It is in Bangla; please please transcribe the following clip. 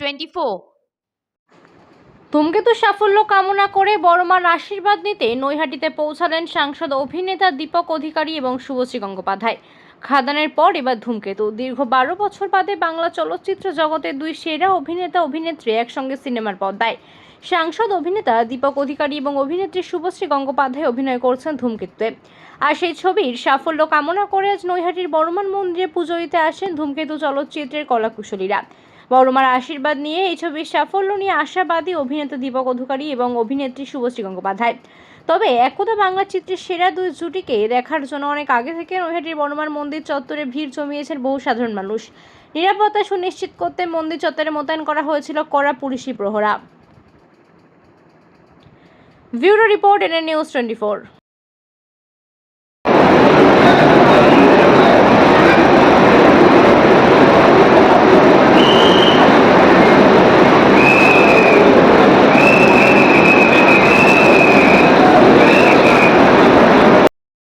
টোয়েন্টি ফোর ধূমকেতু সাফল্য কামনা করে বড়মার আশীর্বাদ নিতে নৈহাটিতে পৌঁছালেন সাংসদ অভিনেতা দীপক অধিকারী এবং শুভশ্রী গঙ্গোপাধ্যায়। খাদানের পর এবার ধূমকেতু। দীর্ঘ বারো বছর বাদে বাংলা চলচ্চিত্র জগতের দুই সেরা অভিনেতা অভিনেত্রী একসঙ্গে সিনেমার পর্দায়। সাংসদ অভিনেতা দীপক অধিকারী এবং অভিনেত্রী শুভশ্রী গঙ্গোপাধ্যায় অভিনয় করছেন ধূমকেতুতে। আর সেই ছবির সাফল্য কামনা করে আজ নৈহাটির বড়মান মন্দিরে পুজো দিতে আসেন ধূমকেতু চলচ্চিত্রের কলাকুশলীরা। বড়মার আশীর্বাদ নিয়ে এই ছবির সাফল্য নিয়ে আশাবাদী অভিনেতা দীপক অধিকারী এবং অভিনেত্রী শুভশ্রী গঙ্গোপাধ্যায়। তবে একদা বাংলা চিত্রের সেরা দুই জুটিকে দেখার জন্য অনেক আগে থেকে নৈহাটির বড়মার মন্দির চত্বরে ভিড় জমিয়েছেন বহু সাধারণ মানুষ। নিরাপত্তা সুনিশ্চিত করতে মন্দির চত্বরে মোতায়েন করা হয়েছিল কড়া পুলিশি প্রহরা। Bureau report NN news twenty four.